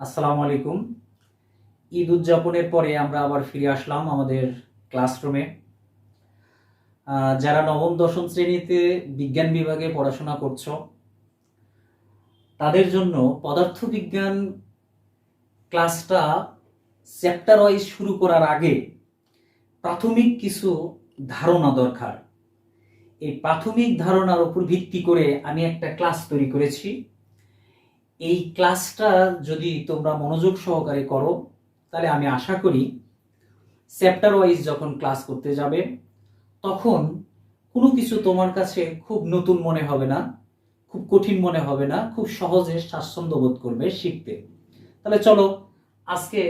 আসসালামু আলাইকুম। ঈদ উদযাপনের পরে আমরা আবার ফিরে আসলাম আমাদের ক্লাসরুমে যারা নবম, দশম শ্রেণীতে বিজ্ঞান বিভাগে পড়াশোনা করছ, তাদের জন্য পদার্থবিজ্ঞান ক্লাসটা চ্যাপ্টার ওয়াইজ শুরু করার আগে প্রাথমিক কিছু ধারণা দরকার। এই প্রাথমিক ধারণার উপর ভিত্তি করে আমি একটা ক্লাস তৈরি করেছি। এই ক্লাসটা যদি তোমরা মনোযোগ সহকারে করো, তাহলে আমি আশা করি চ্যাপ্টার ওয়াইজ যখন ক্লাস করতে যাবে, তখন কোনো কিছু তোমার কাছে খুব নতুন মনে হবে না, খুব কঠিন মনে হবে না, খুব সহজে স্বাচ্ছন্দ্য বোধ করবে শিখতে। তাহলে চলো, আজকে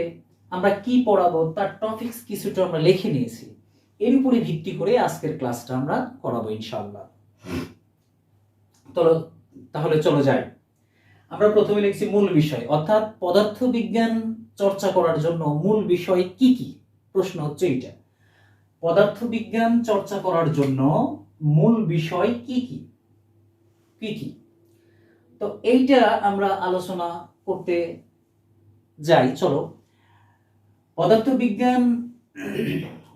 আমরা কি পড়াবো, তার টপিকস কিছুটা আমরা লিখে নিয়েছি। এর উপরে ভিত্তি করে আজকের ক্লাসটা আমরা করাবো ইনশাল্লাহ চলো, তাহলে চলো যাই। আমরা প্রথমে লিখছি মূল বিষয়, অর্থাৎ পদার্থবিজ্ঞান চর্চা করার জন্য মূল বিষয় কি কি? প্রশ্ন হচ্ছে এইটা। পদার্থবিজ্ঞান চর্চা করার জন্য মূল বিষয় কি কি? কি কি? তো এইটা আমরা আলোচনা করতে যাই, চলো। পদার্থবিজ্ঞান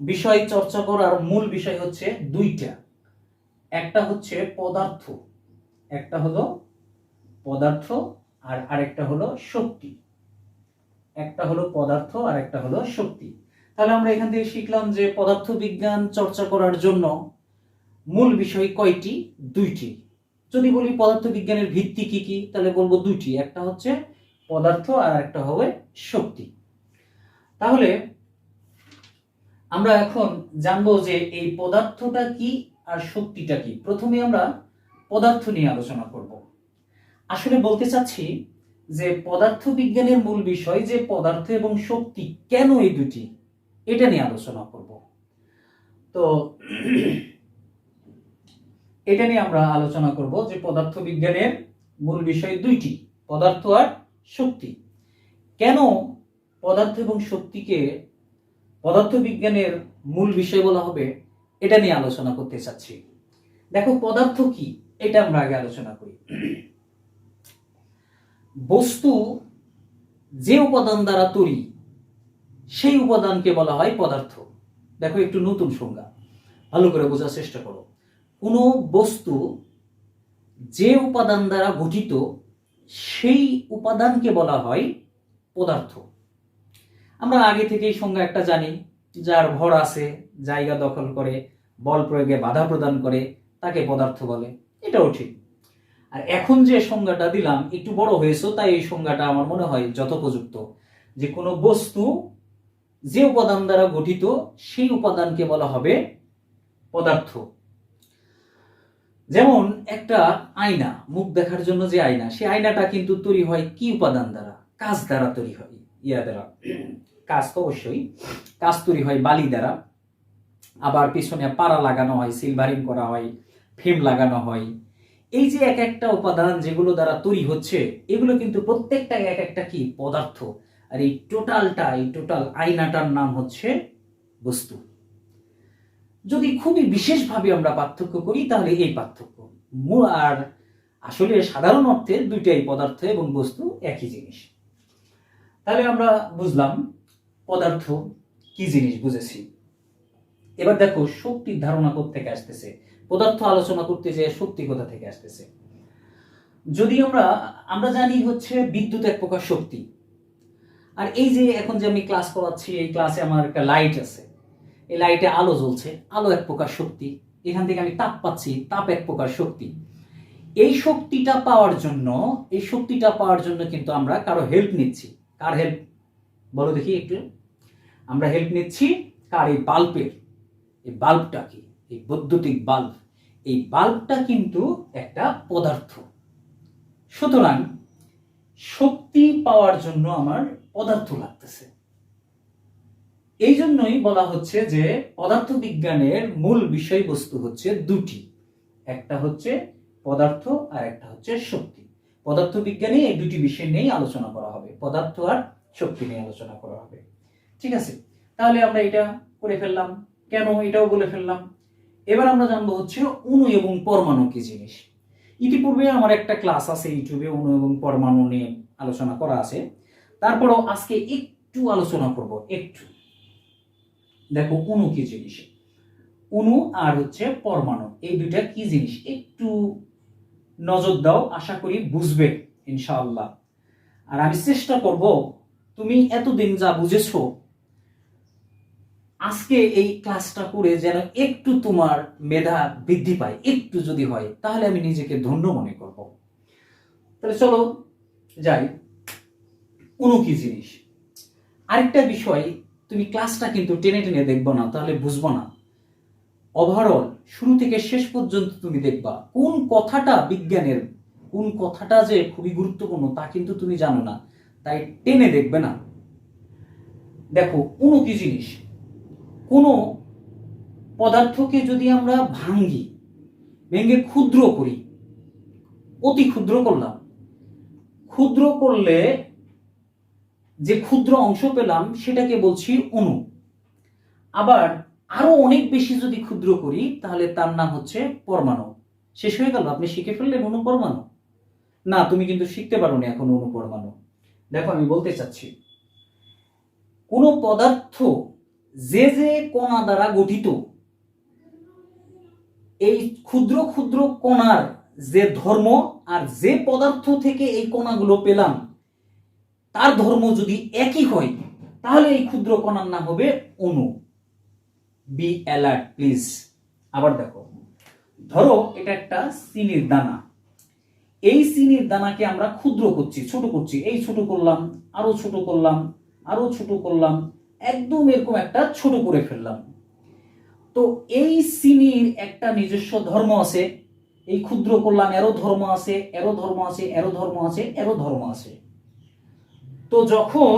বিষয় চর্চা করার মূল বিষয় হচ্ছে দুইটা। একটা হচ্ছে পদার্থ, একটা হলো পদার্থ আর আরেকটা হলো শক্তি। একটা হলো পদার্থ আর একটা হলো শক্তি। তাহলে আমরা এখান থেকে শিখলাম যে পদার্থ বিজ্ঞান চর্চা করার জন্য মূল বিষয় কয়টি? দুইটি। যদি বলি পদার্থ বিজ্ঞানের ভিত্তি কি কি, তাহলে বলব দুইটি। একটা হচ্ছে পদার্থ আর একটা হবে শক্তি। তাহলে আমরা এখন জানব যে এই পদার্থটা কি আর শক্তিটা কি। প্রথমে আমরা পদার্থ নিয়ে আলোচনা করব। আসলে বলতে চাচ্ছি যে পদার্থ বিজ্ঞানের মূল বিষয় যে পদার্থ এবং শক্তি কেন এই দুটি এটা নিয়ে আলোচনা করব। তো এটা নিয়ে আমরা আলোচনা করব যে পদার্থ বিজ্ঞানের মূল বিষয় দুইটি, পদার্থ আর শক্তি। কেন পদার্থ এবং শক্তিকে পদার্থ বিজ্ঞানের মূল বিষয় বলা হবে, এটা নিয়ে আলোচনা করতে চাচ্ছি। দেখো, পদার্থ কি, এটা আমরা আগে আলোচনা করি। বস্তু যে উপাদান দ্বারা তৈরি, সেই উপাদানকে বলা হয় পদার্থ। দেখো একটু নতুন সংজ্ঞা, ভালো করে বোঝার চেষ্টা করো। কোনো বস্তু যে উপাদান দ্বারা গঠিত, সেই উপাদানকে বলা হয় পদার্থ। আমরা আগে থেকেই সংজ্ঞা একটা জানি, যার ভর আছে, জায়গা দখল করে, বল প্রয়োগে বাধা প্রদান করে, তাকে পদার্থ বলে। এটাও ঠিক। আর এখন যে সংজ্ঞাটা দিলাম, একটু বড় হয়েছে, তাই এই সংজ্ঞাটা আমার মনে হয় যথোপযুক্ত। যে কোনো বস্তু যে উপাদান দ্বারা গঠিত, সেই উপাদানকে বলা হবে পদার্থ। যেমন একটা আয়না, মুখ দেখার জন্য যে আয়না, সেই আয়নাটা কিন্তু তৈরি হয় কি উপাদান দ্বারা? কাজ দ্বারা তৈরি হয়, ইয়া দ্বারা। কাজ তো অবশ্যই। কাজ তৈরি হয় বালি দ্বারা। আবার পিছনে পাড়া লাগানো হয় সিলভারিং করা হয়, ফ্রেম লাগানো হয়। এই যে এক একটা উপাদান যেগুলো দ্বারা তৈরি হচ্ছে, এগুলো কিন্তু প্রত্যেকটা এক একটা কি? পদার্থ। আর এই টোটালটা, এই টোটাল আয়নাটার নাম হচ্ছে বস্তু। যদি খুবই বিশেষভাবে আমরা পার্থক্য করি, তাহলে এই পার্থক্য। মূল আর আসলে সাধারণ অর্থে দুইটাই পদার্থ এবং বস্তু একই জিনিস। তাহলে আমরা বুঝলাম পদার্থ কি জিনিস বুঝেছি। এবার দেখো শক্তির ধারণা থেকে আসতেছে? পদার্থ আলোচনা করতে যে শক্তি কোথা থেকে আসতেছে? যদি আমরা আমরা জানি হচ্ছে বিদ্যুৎ এক প্রকার শক্তি। আর এই যে এখন যে আমি ক্লাস করাচ্ছি, এই ক্লাসে আমার একটা লাইট আছে। এই লাইটে আলো জ্বলছে। আলো এক প্রকার শক্তি। এখান থেকে আমি তাপ পাচ্ছি, তাপ এক প্রকার শক্তি। এই শক্তিটা পাওয়ার জন্য, এই শক্তিটা পাওয়ার জন্য কিন্তু আমরা কারও হেল্প নিচ্ছি। কার হেল্প বলো দেখি একটু। আমরা হেল্প নিচ্ছি কার এই বাল্বের এই বাল্বটা কি? এই বৈদ্যুতিক বাল্ব এই বাল্বটা কিন্তু একটা পদার্থ। সুতরাং শক্তি পাওয়ার জন্য আমার পদার্থ লাগতেছে। এই জন্যই বলা হচ্ছে যে পদার্থ বিজ্ঞানের মূল বিষয়বস্তু হচ্ছে দুটি। একটা হচ্ছে পদার্থ আর একটা হচ্ছে শক্তি। পদার্থ বিজ্ঞানে এই দুটি বিষয় নিয়েই আলোচনা করা হবে। পদার্থ আর শক্তি নিয়ে আলোচনা করা হবে। ঠিক আছে? তাহলে আমরা এটা করে ফেললাম। কেন এটাও বলে ফেললাম? এবার আমরা জানব হচ্ছে অণু এবং পরমাণু কি জিনিস। ইতিপূর্বে আমার একটা ক্লাস আছে ইউটিউবে অণু এবং পরমাণু নিয়ে আলোচনা করা আছে। তারপরও আজকে একটু আলোচনা করব, একটু। দেখো অণু কি জিনিস। অণু আর হচ্ছে পরমাণু, এই দুইটা কি জিনিস? একটু নজর দাও, আশা করি বুঝবে, ইনশাআল্লাহ। আর আমি চেষ্টা করব, তুমি এতদিন যা বুঝেছ আজকে এই ক্লাসটা করে যেন একটু তোমার মেধা বৃদ্ধি পায়, একটু যদি হয়, তাহলে আমি নিজেকে ধন্য মনে করব। তাহলে চলো যাই। অণু কি জিনিস? আরেকটা বিষয়, তুমি ক্লাসটা কিন্তু টেনে টেনে দেখব না, তাহলে বুঝব না। ওভারঅল শুরু থেকে শেষ পর্যন্ত তুমি দেখবা, কোন কথাটা বিজ্ঞানের, কোন কথাটা যে খুবই গুরুত্বপূর্ণ তা কিন্তু তুমি জানো না, তাই টেনে দেখবে না। দেখো অণু কি জিনিস কোনো পদার্থকে যদি আমরা ভাঙ্গি, ভেঙে ক্ষুদ্র করি, অতি ক্ষুদ্র করলাম, ক্ষুদ্র করলে যে ক্ষুদ্র অংশ পেলাম সেটাকে বলছি অণু। আবার আরও অনেক বেশি যদি ক্ষুদ্র করি, তাহলে তার নাম হচ্ছে পরমাণু। শেষ হয়ে গেল, আপনি শিখে ফেললেন অণু পরমাণু। না, তুমি কিন্তু শিখতে পারো না এখন অণু পরমাণু। দেখো, আমি বলতে চাচ্ছি, কোনো পদার্থ যে যে কণা দ্বারা গঠিত, এই ক্ষুদ্র ক্ষুদ্র কণার যে ধর্ম আর যে পদার্থ থেকে এই কণাগুলো পেলাম, তার ধর্ম যদি একই হয়, তাহলে এই ক্ষুদ্র কণার নাম হবে অণু। বি অ্যালার্ট প্লিজ আবার দেখো। ধরো, এটা একটা চিনির দানা। এই চিনির দানাকে আমরা ক্ষুদ্র করছি, ছোট করছি। এই ছোট করলাম, আরও ছোট করলাম, আরও ছোট করলাম একদম এরকম একটা ছোট করে ফেললাম। তো এই চিনির একটা নিজস্ব ধর্ম আছে। এই ক্ষুদ্র করলাম এরও ধর্ম আছে, এরও ধর্ম আছে, এরও ধর্ম আছে, এরও ধর্ম আছে। তো যখন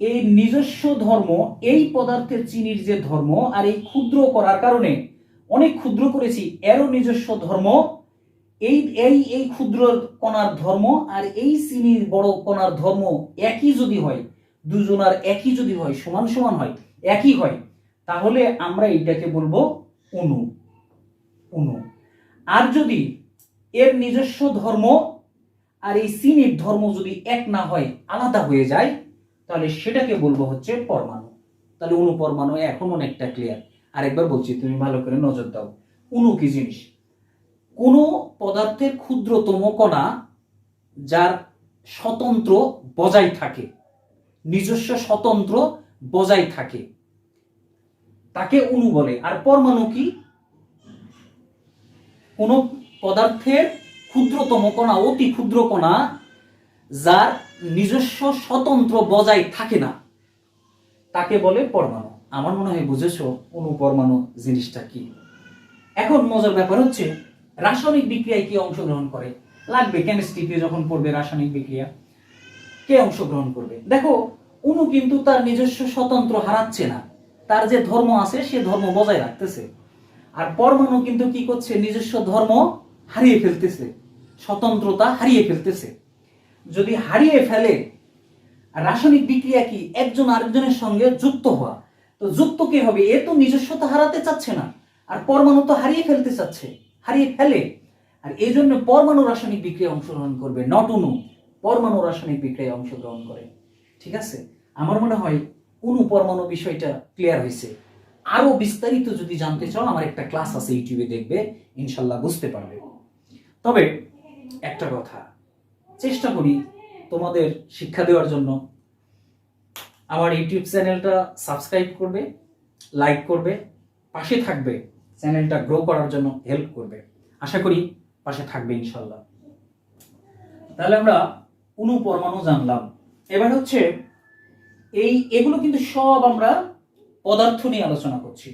এই নিজস্ব ধর্ম, এই পদার্থের চিনির যে ধর্ম আর এই ক্ষুদ্র করার কারণে অনেক ক্ষুদ্র করেছি, এরও নিজস্ব ধর্ম। এই এই এই ক্ষুদ্র কণার ধর্ম আর এই চিনির বড় কণার ধর্ম একই যদি হয় দুজনার একই যদি হয়, সমান সমান হয়, একই হয়, তাহলে আমরা এইটাকে বলব অণু অণু আর যদি এর নিজস্ব ধর্ম আর এই চিনির ধর্ম যদি এক না হয়, আলাদা হয়ে যায়, তাহলে সেটাকে বলব হচ্ছে পরমাণু। তাহলে অণু পরমাণু এখন অনেকটা ক্লিয়ার আরেকবার বলছি, তুমি ভালো করে নজর দাও। অণু কি জিনিস? কোন পদার্থের ক্ষুদ্রতম কণা যার স্বতন্ত্র বজায় থাকে। নিজস্ব স্বতন্ত্র বজায় থাকে। তাকে অণু বলে। আর পরমাণু কি? কোন পদার্থের ক্ষুদ্রতম কণা, অতি ক্ষুদ্র কণা, যার নিজস্ব স্বতন্ত্র বজায় থাকে না। তাকে বলে পরমাণু। আমার মনে হয় বুঝেছ অণু পরমাণু জিনিসটা কি। এখন মজার ব্যাপার হচ্ছে, রাসায়নিক বিক্রিয়ায় কি অংশগ্রহণ করে? লাগবে। কেমিস্ট্রিতে যখন পড়বে রাসায়নিক বিক্রিয়া। কে অংশগ্রহণ করবে? দেখো অণু কিন্তু তার নিজস্ব স্বতন্ত্র হারাচ্ছে না। তার যে ধর্ম আছে, সে ধর্ম বজায় রাখতেছে। আর পরমাণু কিন্তু কি করছে? নিজস্ব ধর্ম হারিয়ে ফেলতেছে। স্বতন্ত্রতা হারিয়ে ফেলতেছে। যদি হারিয়ে ফেলে, রাসায়নিক বিক্রিয়া কি একজন আরেকজনের সঙ্গে যুক্ত হওয়া? তো যুক্ত কে হবে? এ তো নিজস্বতা হারাতে চাচ্ছে না। আর পরমাণু তো হারিয়ে ফেলতে চাচ্ছে। হারিয়ে ফেলে। আর এই জন্য পরমাণু রাসায়নিক বিক্রিয়া অংশগ্রহণ করবে নট অণু পরমাণু রাসায়নিক বিক্রিয়ায় অংশগ্রহণ করে। ঠিক আছে? আমার মনে হয় অণু পরমাণু বিষয়টা ক্লিয়ার হয়েছে। আরও বিস্তারিত যদি জানতে চাও, আমার একটা ক্লাস আছে, ইউটিউবে দেখবে, ইনশাল্লাহ বুঝতে পারবে। তবে একটা কথা, চেষ্টা করি তোমাদের শিক্ষা দেওয়ার জন্য। আমার ইউটিউব চ্যানেলটা সাবস্ক্রাইব করবে লাইক করবে, পাশে থাকবে, চ্যানেলটা গ্রো করার জন্য হেল্প করবে। আশা করি পাশে থাকবে, ইনশাল্লাহ। তাহলে আমরা অণু পরমাণু জানলাম। এবার হচ্ছে এই, এগুলো কিন্তু সব আমরা পদার্থ নিয়ে আলোচনা করছি।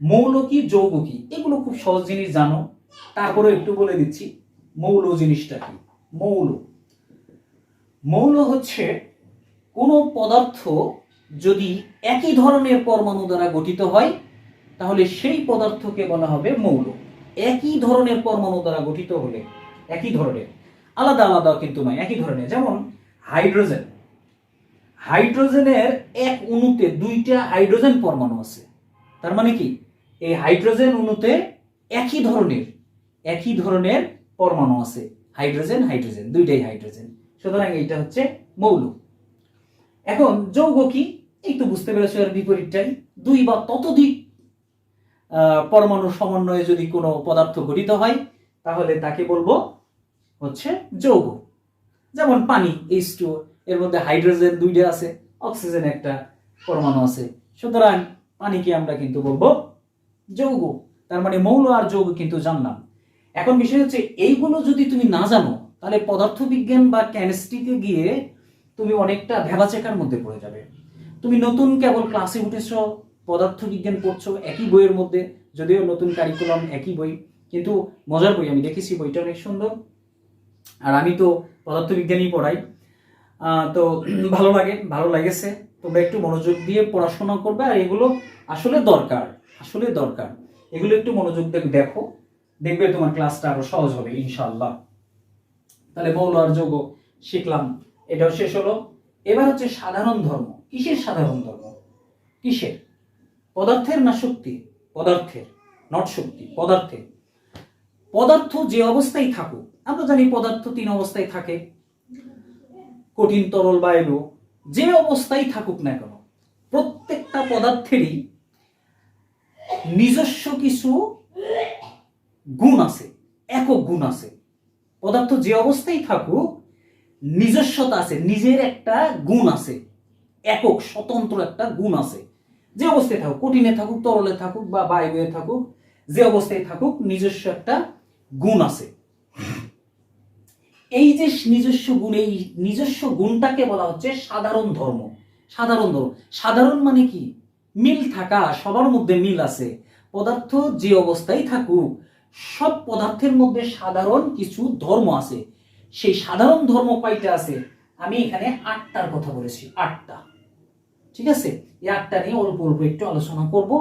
মৌল কি, যৌগ কি? এগুলো খুব সহজ জিনিস জানো। তারপরে একটু বলে দিচ্ছি, মৌল জিনিসটা কি? মৌল। মৌল হচ্ছে কোনো পদার্থ যদি একই ধরনের পরমাণু দ্বারা গঠিত হয়, তাহলে সেই পদার্থকে বলা হবে মৌল। একই ধরনের পরমাণু দ্বারা গঠিত হলে, একই ধরনের। আলাদা আলাদা কিন্তু নয়, একই ধরনের। যেমন হাইড্রোজেন। হাইড্রোজেনের এক অণুতে দুইটা হাইড্রোজেন পরমাণু আছে। তার মানে কি? এই হাইড্রোজেন অণুতে একই ধরনের একই ধরনের পরমাণু আছে। হাইড্রোজেন হাইড্রোজেন, দুইটাই হাইড্রোজেন। সুতরাং এইটা হচ্ছে মৌল। এখন যৌগ কি? এই তো বুঝতে পেরেছ, এর বিপরীতটাই। দুই বা ততোধিক পরমাণু সমন্বয়ে যদি কোনো পদার্থ গঠিত হয়, তাহলে তাকে বলব হচ্ছে যৌগ। যেমন পানি এইচ টু এর মধ্যে হাইড্রোজেন দুইটা আছে, অক্সিজেন একটা পরমাণু আছে। সুতরাং পানিকে আমরা কিন্তু বলব যৌগ। তার মানে মৌল আর যৌগ কিন্তু জানলাম। এখন বিষয় হচ্ছে, এইগুলো যদি তুমি না জানো, তাহলে পদার্থবিজ্ঞান বা কেমিস্ট্রিতে গিয়ে তুমি অনেকটা ভেবাচেকার মধ্যে পড়ে যাবে। তুমি নতুন কেবল ক্লাসে উঠেছো, পদার্থবিজ্ঞান পড়ছো একই বইয়ের মধ্যে, যদিও নতুন কারিকুলাম একই বই, কিন্তু মজার বই, আমি দেখেছি বইটা অনেক সুন্দর। আর আমি তো পদার্থবিজ্ঞানই পড়াই। তো ভালো লাগে, ভালো লাগেছে। তোমরা একটু মনোযোগ দিয়ে পড়াশোনা করবে আর এগুলো আসলে দরকার আসলে দরকার। এগুলো একটু মনোযোগ দিয়ে দেখো, দেখবে তোমার ক্লাসটা আরও সহজ হবে, ইনশাআল্লাহ। তাহলে মৌল আর যোগ শিখলাম, এটাও শেষ হলো। এবার হচ্ছে সাধারণ ধর্ম, কিসের সাধারণ ধর্ম? কিসের? পদার্থের না শক্তি? পদার্থের নট শক্তি, পদার্থের। পদার্থ যে অবস্থায় থাকুক, আমরা জানি পদার্থ তিন অবস্থায় থাকে। কঠিন, তরল, বায়ু, যে অবস্থায় থাকুক না কেন, প্রত্যেকটা পদার্থেরই নিজস্ব কিছু গুণ আছে, একক গুণ আছে। পদার্থ যে অবস্থায় থাকুক, নিজস্বতা আছে, নিজের একটা গুণ আছে, একক, স্বতন্ত্র একটা গুণ আছে। যে অবস্থায় থাকুক, কঠিনে থাকুক, তরলে থাকুক বা বায়ুয়ে থাকুক, যে অবস্থায় থাকুক, নিজস্ব একটা গুণ আছে। এই যে নিজস্ব গুণ, এই নিজস্ব গুণটাকে বলা হচ্ছে সাধারণ ধর্ম। সাধারণ ধর্ম। সাধারণ মানে কি? মিল থাকা, সবার মধ্যে মিল আছে। পদার্থ যে অবস্থায় থাকুক, সব পদার্থের মধ্যে সাধারণ কিছু ধর্ম আছে। সেই সাধারণ ধর্ম কয়টা আছে? আমি এখানে আটটার কথা বলেছি, আটটা। ঠিক আছে? এই আটটা নিয়ে অল্প অল্প একটু আলোচনা করব।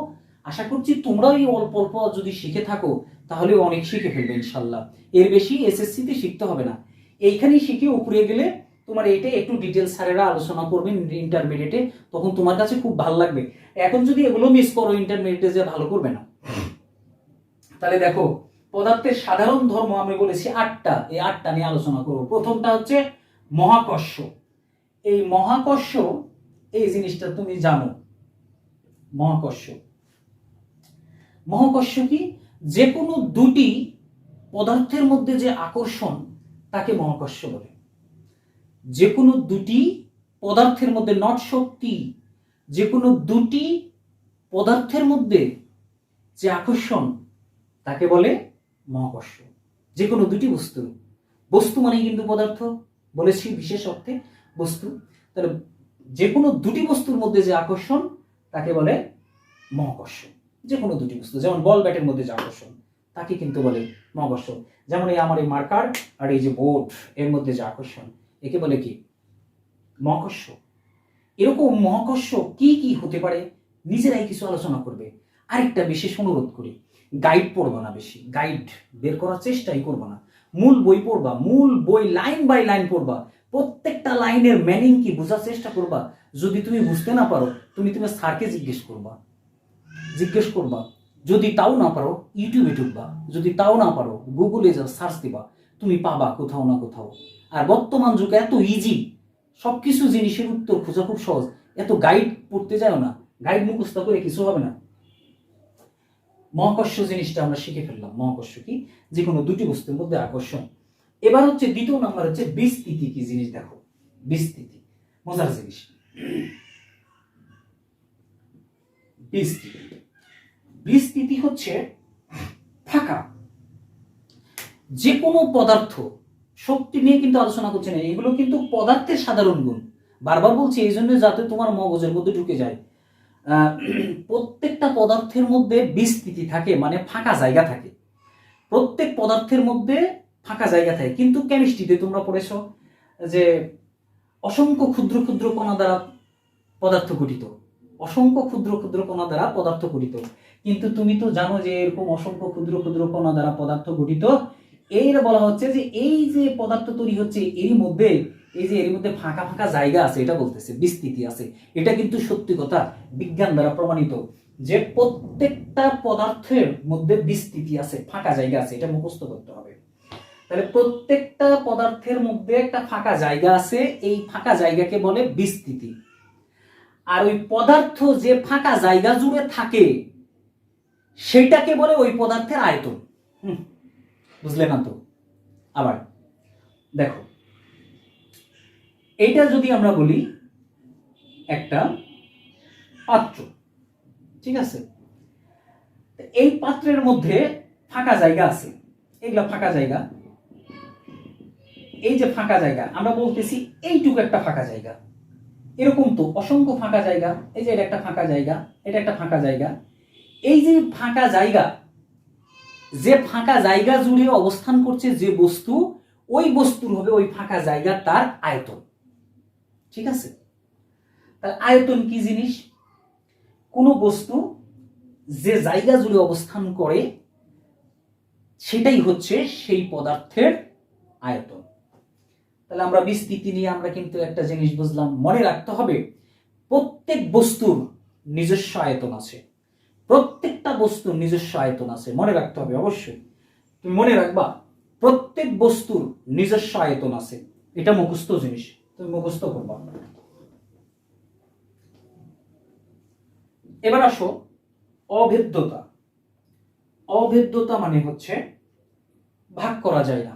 আশা করছি তোমরাও এই অল্প অল্প যদি শিখে থাকো তাহলে অনেক শিখে ফেলবে ইনশাল্লাহ। এর বেশি এসএসসি তে শিখতে হবে না। এইখানেই শিখে উপরে গেলে তোমার এটা একটু ডিটেল স্যারেরা আলোচনা করবেন ইন্টারমিডিয়েটে তখন তোমার কাছে খুব ভালো লাগবে। এখন যদি এগুলো মিস করো ইন্টারমিডিয়েটে যে ভালো করবে না। তাহলে দেখো, পদার্থের সাধারণ ধর্ম আমি বলেছি আটটা। এই আটটা নিয়ে আলোচনা করব। প্রথমটা হচ্ছে মহাকর্ষ। এই মহাকর্ষ, এই জিনিসটা তুমি জানো। মহাকর্ষ। মহাকর্ষ কি? যে কোনো দুটি পদার্থের মধ্যে যে আকর্ষণ, তাকে মহাকর্ষ বলে। যে কোনো দুটি পদার্থের মধ্যে নট শক্তি যে কোনো দুটি পদার্থের মধ্যে যে আকর্ষণ, তাকে বলে মহাকর্ষ। যে কোনো দুটি বস্তু। বস্তু মানে কিন্তু পদার্থ, বলেছি বিশেষ অর্থে বস্তু। তাহলে যে কোনো দুটি বস্তুর মধ্যে যে আকর্ষণ, তাকে বলে মহাকর্ষ। যে কোনো দুটি বস্তু, যেমন বল ব্যাটের মধ্যে যে আকর্ষণ, তাকে কিন্তু বলে মহাকর্ষ যেমন এই আমার এই মার্কার আর এই যে বোর্ড এর মধ্যে যে আকর্ষণ, একে বলে কি? মহাকর্ষ এরকম মহাকর্ষ কি কি হতে পারে? নিজেরাই কিছু আলোচনা করবে। আরেকটা বিশেষ অনুরোধ করি গাইড পড়ব না বেশি। গাইড বের করার চেষ্টাই করব না। মূল বই পড়বা, মূল বই লাইন বাই লাইন পড়বা। প্রত্যেকটা লাইনের ম্যানিং কি বোঝার চেষ্টা করবা? যদি তুমি বুঝতে না পারো, তুমি তোমার স্যারকে জিজ্ঞেস করবা। জিজ্ঞেস করবা, যদি তাও না পারো ইউটিউবে ঢুকবা, যদি তাও না পারো গুগলে যা সার্চ দিবা, তুমি পাবা কোথাও না কোথাও। আর বর্তমান যুগে এত ইজি সবকিছু জিনিসের উত্তর খোঁজা খুব সহজ। এত গাইড পড়তে যাও না গাইড মুখস্থ করে কিছু হবে না। মহাকর্ষ জিনিসটা আমরা শিখে ফেললাম। মহাকর্ষ কি? যে কোনো দুটি বস্তুর মধ্যে আকর্ষণ। এবার হচ্ছে দ্বিতীয় নাম্বার হচ্ছে বিস্তৃতি কি জিনিস দেখো। বিস্তৃতি, মজার জিনিস। বিস্তৃতি বিস্তৃতি হচ্ছে ফাঁকা। যে কোনো পদার্থ, শক্তি নিয়ে কিন্তু আলোচনা করছে না এগুলো কিন্তু পদার্থের সাধারণ গুণ। বারবার বলছি, এই জন্য যাতে তোমার মগজের মধ্যে ঢুকে যায়। প্রত্যেকটা পদার্থের মধ্যে বিস্তৃতি থাকে মানে ফাঁকা জায়গা থাকে। প্রত্যেক পদার্থের মধ্যে ফাঁকা জায়গা থাকে। কিন্তু কেমিস্ট্রিতে তোমরা পড়েছো যে অসংখ্য ক্ষুদ্র ক্ষুদ্র কণা দ্বারা পদার্থ গঠিত। অসংখ্য ক্ষুদ্র ক্ষুদ্র কণা দ্বারা পদার্থ গঠিত। কিন্তু তুমি তো জানো যে এরকম অসংখ্য ক্ষুদ্র ক্ষুদ্র কণা দ্বারা পদার্থ গঠিত। এর বলা হচ্ছে যে এই যে পদার্থ তৈরি হচ্ছে, এরই মধ্যে, এই যে এর মধ্যে ফাঁকা ফাঁকা জায়গা আছে, এটা বলতেছে, বিস্তৃতি আছে। এটা কিন্তু সত্যি কথা, বিজ্ঞান দ্বারা প্রমাণিত যে প্রত্যেকটা পদার্থের মধ্যে বিস্তৃতি আছে, ফাঁকা জায়গা আছে, এটা মুখস্থ করতে হবে। তাহলে প্রত্যেকটা পদার্থের মধ্যে একটা ফাঁকা জায়গা আছে, এই ফাঁকা জায়গাকে বলে বিস্তৃতি। আর ওই পদার্থ যে ফাঁকা জায়গা জুড়ে থাকে, সেইটাকে বলে ওই পদার্থের আয়তন। বুঝলে না তো? আবার, দেখো, এইটা যদি আমরা বলি একটা পাত্র, ঠিক আছে? এই পাত্রের মধ্যে ফাঁকা জায়গা আছে। এগুলা ফাঁকা জায়গা। এই যে ফাঁকা জায়গা, আমরা বলতেছি এইটুকু একটা ফাঁকা জায়গা। এরকম তো, অসংখ্য ফাঁকা জায়গা। এই যে এটা একটা ফাঁকা জায়গা, এটা একটা ফাঁকা জায়গা। এই যে ফাঁকা জায়গা, যে ফাঁকা জায়গা জুড়ে অবস্থান করছে যে বস্তু, ওই বস্তুর হবে ওই ফাঁকা জায়গা তার আয়তন। ঠিক আছে? তার আয়তন কি জিনিস? কোনো বস্তু যে জায়গা জুড়ে অবস্থান করে, সেটাই হচ্ছে সেই পদার্থের আয়তন। তাহলে আমরা বিস্তৃতি নিয়ে আমরা কিন্তু একটা জিনিস বুঝলাম। মনে রাখতে হবে, প্রত্যেক বস্তুর নিজস্ব আয়তন আছে। প্রত্যেকটা বস্তুর নিজস্ব আয়তন আছে, মনে রাখতে হবে অবশ্যই। তুমি মনে রাখবা, প্রত্যেক বস্তুর নিজস্ব আয়তন আছে। এটা মুখস্থ জিনিস, তুমি মুখস্থ করবা। এবার আসো, অভেদ্যতা। অভেদ্যতা মানে হচ্ছে, ভাগ করা যায় না,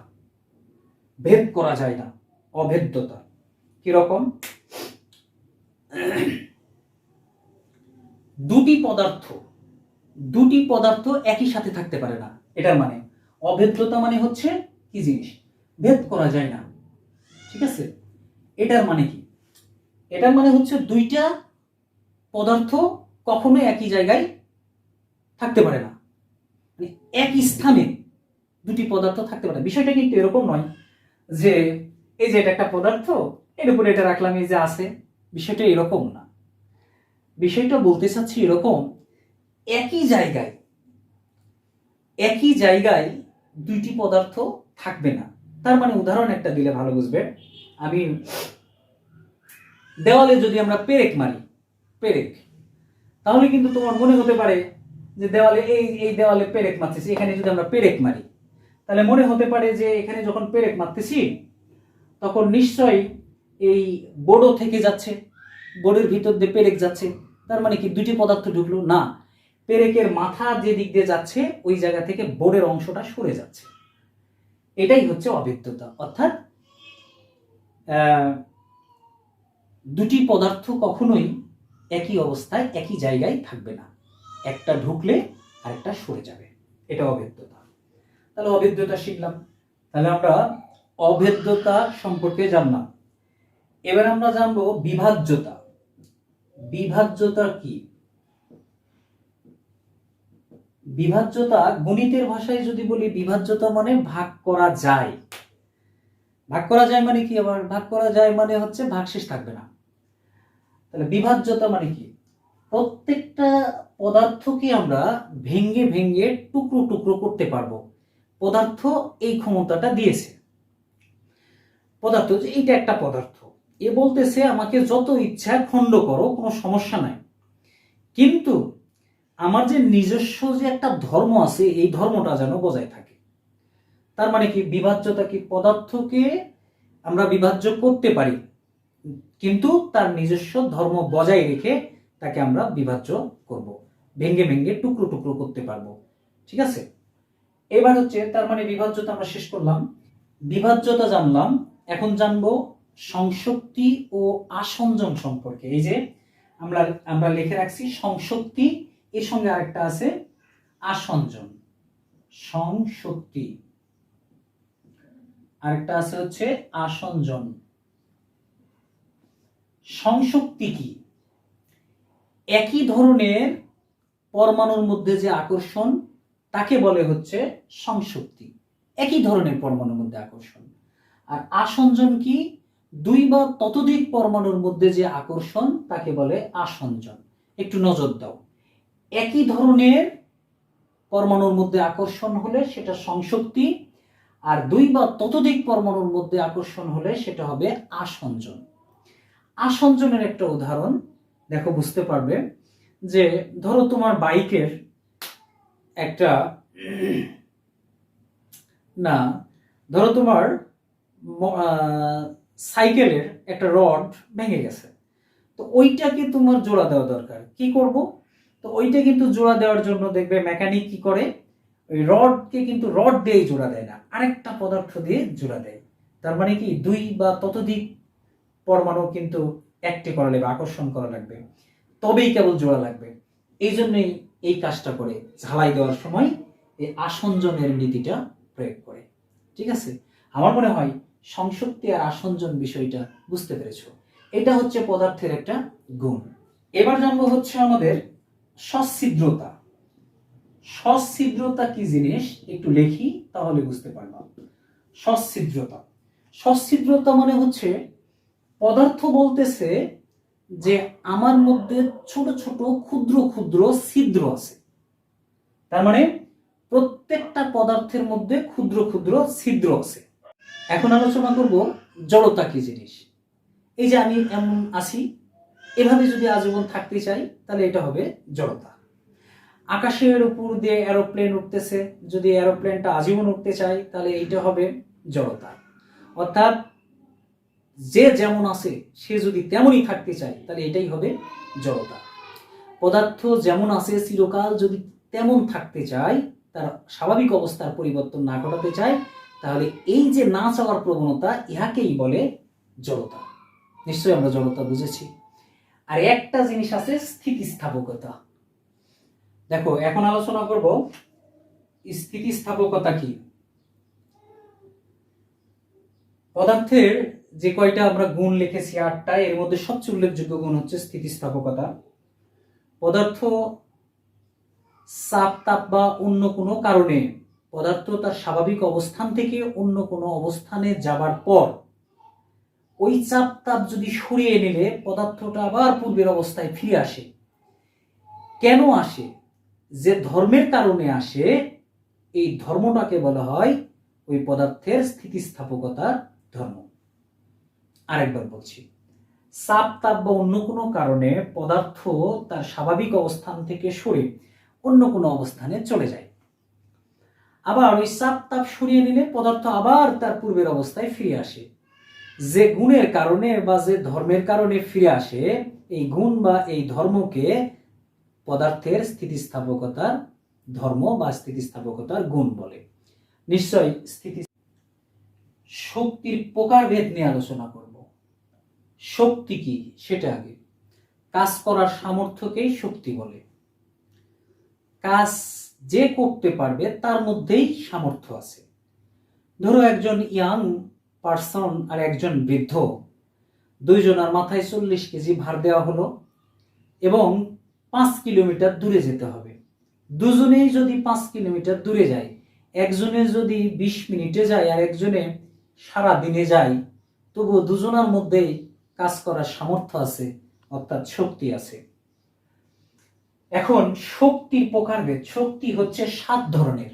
ভেদ করা যায় না। অভেদ্যতা। কীরকম? দুটি পদার্থ দুটি পদার্থ একই সাথে থাকতে পারে না। এটার মানে অভেদ্যতা মানে হচ্ছে কি জিনিস? ভেদ করা যায় না। ঠিক আছে? এটার মানে কি? এটার মানে হচ্ছে দুইটা পদার্থ কখনো একই জায়গায় থাকতে পারে না। মানে একই স্থানে দুটি পদার্থ থাকতে পারে। বিষয়টা কিন্তু এরকম নয় যে এই যে এটা একটা পদার্থ, এর উপরে এটা রাখলাম, এই যে আছে, বিষয়টা এরকম না। বিষয়টা বলতে চাচ্ছি এরকম, একই জায়গায় একই জায়গায় দুইটি পদার্থ থাকবে না। তার মানে উদাহরণ একটা দিলে ভালো বুঝবে। আমি দেওয়ালে যদি আমরা পেরেক মারি, পেরেক, তাহলে কিন্তু তোমার মনে হতে পারে যে দেওয়ালে এই এই দেওয়ালে পেরেক মারতেছি, এখানে যদি আমরা পেরেক মারি, তাহলে মনে হতে পারে যে এখানে যখন পেরেক মারতেছি তখন নিশ্চয়ই এই বোর্ডও থেকে যাচ্ছে বোর্ডের ভিতর দিয়ে পেরেক যাচ্ছে। তার মানে কি দুটি পদার্থ ঢুকলো? না, পেরেকের মাথা যে দিক দিয়ে যাচ্ছে, ওই জায়গা থেকে বোর্ডের অংশটা সরে যাচ্ছে। এটাই হচ্ছে অভেদ্যতা অর্থাৎ দুটি পদার্থ কখনোই একই অবস্থায়, একই জায়গায় থাকবে না। একটা ঢুকলে আরেকটা সরে যাবে। এটা অভেদ্যতা তাহলে অভেদ্যতা শিখলাম। তাহলে আমরা অভেদ্যতা সম্পর্কে জানলাম। এবার আমরা জানব বিভাজ্যতা। বিভাজ্যতা কি? বিভাজ্যতা গণিতের ভাষায় যদি বলি, বিভাজ্যতা মানে ভাগ করা যায়। ভাগ করা যায় মানে কি? আবার ভাগ করা যায় মানে হচ্ছে ভাগশেষ থাকবে না। তাহলে বিভাজ্যতা মানে কি? প্রত্যেকটা পদার্থকে আমরা ভেঙ্গে ভেঙ্গে টুকরো টুকরো করতে পারব। পদার্থ এই ক্ষমতাটা দিয়েছে। পদার্থ যে এইটা একটা পদার্থ। এ বলতেছে, আমাকে যত ইচ্ছা খণ্ড করো, কোনো সমস্যা নাই। কিন্তু আমার যে নিজস্ব যে একটা ধর্ম আছে, এই ধর্মটা যেন বজায় থাকে। তার মানে কি? বিভাজ্যতা কি পদার্থকে আমরা বিভাজ্য করতে পারি? কিন্তু তার নিজস্ব ধর্ম বজায় রেখে তাকে আমরা বিভাজ্য করব। ভেঙ্গে ভেঙ্গে টুকরো টুকরো করতে পারব। ঠিক আছে? এবার হচ্ছে, তার মানে বিভাজ্যতা আমরা শেষ করলাম। বিভাজ্যতা জানলাম এখন জানব সংশক্তি ও আসঞ্জন সম্পর্কে। এই যে, আমরা আমরা লিখে রাখছি সংশক্তি, এর সঙ্গে আরেকটা আছে আসঞ্জন। সংশক্তি। আরেকটা আছে হচ্ছে আসঞ্জন। সংশক্তি কি? একই ধরনের পরমাণুর মধ্যে যে আকর্ষণ, তাকে বলে হচ্ছে সংশক্তি। একই ধরনের পরমাণুর মধ্যে আকর্ষণ। আর আসঞ্জন কি? দুই বা ততোধিক পরমাণুর মধ্যে যে আকর্ষণ, তাকে বলে আসঞ্জন একটু নজর দাও। একই ধরনের পরমাণুর মধ্যে আকর্ষণ হলে সেটা সংশক্তি, আর দুই বা ততোধিক পরমাণুর মধ্যে আকর্ষণ হলে সেটা হবে আসঞ্জন আসঞ্জনের একটা উদাহরণ, দেখো বুঝতে পারবে, যে ধরো তোমার বাইকের একটা, না, ধরো তোমার সাইকেলের একটা রড ভেঙে গেছে। তো ওইটাকে তোমার জোড়া দেওয়া দরকার। কি করব? তো ওইটা কিন্তু জোড়া দেওয়ার জন্য দেখবে মেকানিক কি করে? ওই রডকে কিন্তু রড দিয়েই জোড়া দেয় না, আরেকটা পদার্থ দিয়ে জোড়া দেয়। তার মানে কি? দুই বা ততোধিক পরমাণু কিন্তু একটি করা লাগবে, আকর্ষণ করা লাগবে। তবেই কেবল জোড়া লাগবে। এই জন্যই এই কাজটা করে ঝালাই দেওয়ার সময় এই আসঞ্জনের নীতিটা প্রয়োগ করে। ঠিক আছে? আমার মনে হয় সংশক্তি আর আসঞ্জন বিষয়টা বুঝতে পেরেছ। এটা হচ্ছে পদার্থের একটা গুণ। এবার জানব হচ্ছে আমাদের সচ্ছিদ্রতা। সচ্ছিদ্রতা কি জিনিস? একটু লেখি, তাহলে বুঝতে পারবা। সচ্ছিদ্রতা। সচ্ছিদ্রতা মানে হচ্ছে পদার্থ বলতেছে যে আমার মধ্যে ছোট ছোট ক্ষুদ্র ক্ষুদ্র ছিদ্র আছে। তার মানে প্রত্যেকটা পদার্থের মধ্যে ক্ষুদ্র ক্ষুদ্র ছিদ্র আছে। এখন আলোচনা করব জড়তা কি জিনিস? এই যে আমি এমন আছি, এভাবে যদি আজীবন থাকতে চাই, তাহলে এটা হবে জড়তা। আকাশের উপর দিয়ে এরোপ্লেন উঠতেছে, যদি এরোপ্লেনটা আজীবন উঠতে চাই, তাহলে এইটা হবে জড়তা। অর্থাৎ যে যেমন আছে, সে যদি তেমনই থাকতে চায়, তাহলে এটাই হবে জড়তা। পদার্থ যেমন আছে, চিরকাল যদি তেমন থাকতে চায়, তার স্বাভাবিক অবস্থার পরিবর্তন না ঘটাতে চায় তাহলে এই যে না চাওয়ার প্রবণতা ইহাকেই বলে জড়তা। নিশ্চয়ই আমরা জড়তা বুঝেছি। আর একটা জিনিস আছে স্থিতিস্থাপকতা। দেখো, এখন আলোচনা করব স্থিতিস্থাপকতা কি? পদার্থের যে কয়টা আমরা গুণ লিখেছি আটটা, এর মধ্যে সবচেয়ে উল্লেখযোগ্য গুণ হচ্ছে স্থিতিস্থাপকতা। পদার্থ, চাপ, তাপ বা অন্য কোনো কারণে পদার্থ তার স্বাভাবিক অবস্থান থেকে অন্য কোনো অবস্থানে যাবার পর, ওই চাপ তাপ যদি সরিয়ে নিলে পদার্থটা আবার পূর্বের অবস্থায় ফিরে আসে। কেন আসে? যে ধর্মের কারণে আসে, এই ধর্মটাকে বলা হয় ওই পদার্থের স্থিতিস্থাপকতার ধর্ম। আরেকবার বলছি, চাপ তাপ বা অন্য কোনো কারণে পদার্থ তার স্বাভাবিক অবস্থান থেকে সরে অন্য কোনো অবস্থানে চলে যায়। আবার ওই চাপ তাপ সরিয়ে নিলে পদার্থ আবার তার পূর্বের অবস্থায় ফিরে আসে। যে গুণের কারণে বা যে ধর্মের কারণে ফিরে আসে, এই গুণ বা এই ধর্মকে পদার্থের স্থিতিস্থাপকতার ধর্ম বা স্থিতিস্থাপকতার গুণ বলে। নিশ্চয় স্থিতি শক্তির প্রকারভেদ নিয়ে আলোচনা করব। শক্তি কি? সেটা আগে। কাজ করার সামর্থ্যকেই শক্তি বলে। কাজ যে করতে পারবে তার মধ্যেই সামর্থ্য আছে। ধরো একজন ইয়াং পার্সন আর একজন বৃদ্ধ, দুইজনের মাথায় চল্লিশ কেজি ভার দেওয়া হলো এবং পাঁচ কিলোমিটার দূরে যেতে হবে। দুজনেই যদি পাঁচ কিলোমিটার দূরে যায়, একজনে যদি বিশ মিনিটে যায় আর একজনে সারা দিনে যায়, তবুও দুজনের মধ্যেই কাজ করার সামর্থ্য আছে, অর্থাৎ শক্তি আছে। এখন শক্তির প্রকারভেদ, শক্তি হচ্ছে সাত ধরনের।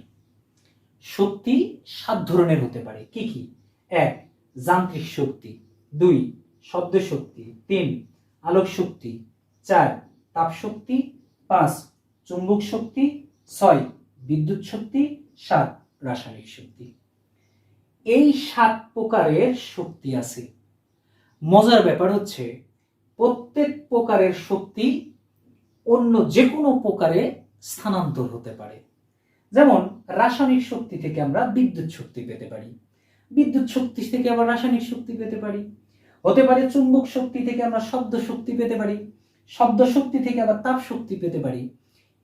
শক্তি সাত ধরনের হতে পারে। কি কি? এক, যান্ত্রিক শক্তি। দুই, শব্দ শক্তি। তিন, আলোক শক্তি। চার, তাপ শক্তি। পাঁচ, চুম্বক শক্তি। ছয়, বিদ্যুৎ শক্তি। সাত, রাসায়নিক শক্তি। এই সাত প্রকারের শক্তি আছে। মজার ব্যাপার হচ্ছে, প্রত্যেক প্রকারের শক্তি অন্য যে কোনো প্রকারে স্থানান্তর হতে পারে। যেমন, রাসায়নিক শক্তি থেকে আমরা বিদ্যুৎ শক্তি পেতে পারি। বিদ্যুৎ শক্তি থেকে আবার রাসায়নিক শক্তি পেতে পারি। হতে পারে চুম্বক শক্তি থেকে আমরা শব্দ শক্তি পেতে পারি। শব্দ শক্তি থেকে আবার তাপ শক্তি পেতে পারি।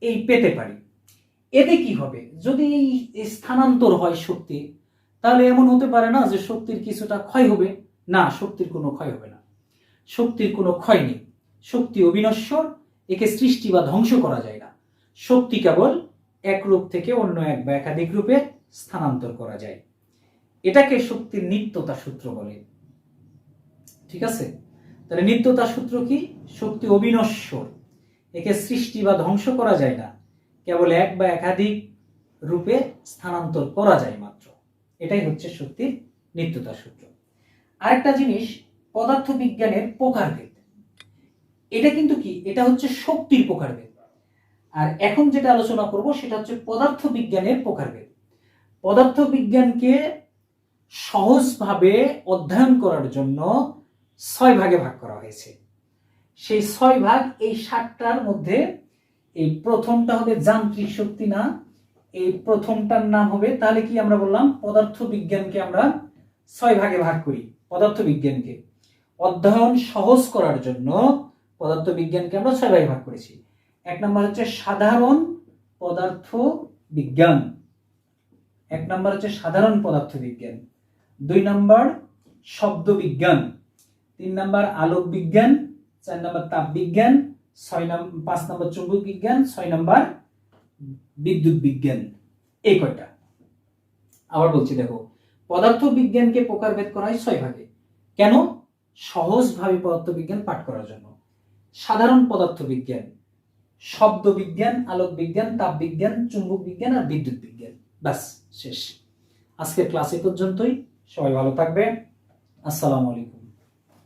এই পেতে পারি। এতে কি হবে? যদি এই স্থানান্তর হয় শক্তি, তাহলে এমন হতে পারে না যে শক্তির কিছুটা ক্ষয় হবে। না, শক্তির কোনো ক্ষয় হবে না। শক্তির কোনো ক্ষয় নেই। শক্তি অবিনশ্বর একে সৃষ্টি বা ধ্বংস করা যায় না। শক্তি কেবল এক রূপ থেকে অন্য এক বা একাধিক রূপে স্থানান্তর করা যায়। এটাকে শক্তির নিত্যতা সূত্র বলে। ঠিক আছে? তাহলে নিত্যতা সূত্র কি? শক্তি অবিনশ্বর। একে সৃষ্টি বা ধ্বংস করা যায় না। কেবল এক বা একাধিক রূপে স্থানান্তর করা যায় মাত্র। এটাই হচ্ছে শক্তির নিত্যতা সূত্র। আরেকটা জিনিস পদার্থ বিজ্ঞানের প্রকারভেদ। এটা কিন্তু কি? এটা হচ্ছে শক্তির প্রকারভেদ। আর এখন যেটা আলোচনা করব, সেটা হচ্ছে পদার্থ বিজ্ঞানের প্রকারভেদ। পদার্থ বিজ্ঞানকে সহজভাবে অধ্যয়ন করার জন্য ছয় ভাগে ভাগ করা হয়েছে। সেই ছয় ভাগ, এই সাতটার মধ্যে এই প্রথমটা হবে যান্ত্রিক শক্তি না, এই প্রথমটার নাম হবে, তাহলে কি আমরা বললাম? পদার্থ বিজ্ঞানকে আমরা ছয় ভাগে ভাগ করি পদার্থ বিজ্ঞানকে অধ্যয়ন সহজ করার জন্য পদার্থ বিজ্ঞানকে আমরা ছয় ভাগে ভাগ করেছি। এক নম্বর হচ্ছে সাধারণ পদার্থ বিজ্ঞান এক নম্বর হচ্ছে সাধারণ পদার্থ বিজ্ঞান দুই নম্বর শব্দ বিজ্ঞান তিন নম্বর আলোক বিজ্ঞান চার নম্বর তাপ বিজ্ঞান ছয় নম্বর পাঁচ নম্বর চুম্বক বিজ্ঞান ছয় নম্বর বিদ্যুৎ বিজ্ঞান এই কয়টা। আবার বলছি, দেখো পদার্থ বিজ্ঞানকে প্রকারভেদ করা হয় ছয় ভাগে। কেন? সহজভাবে পদার্থ বিজ্ঞান পাঠ করার জন্য। সাধারণ পদার্থ বিজ্ঞান শব্দ বিজ্ঞান আলোক বিজ্ঞান তাপ বিজ্ঞান চুম্বক বিজ্ঞান আর বিদ্যুৎ বিজ্ঞান ব্যাস, শেষ। আজকের ক্লাস পর্যন্তই। সবাই ভালো থাকবে আসসালামু আলাইকুম।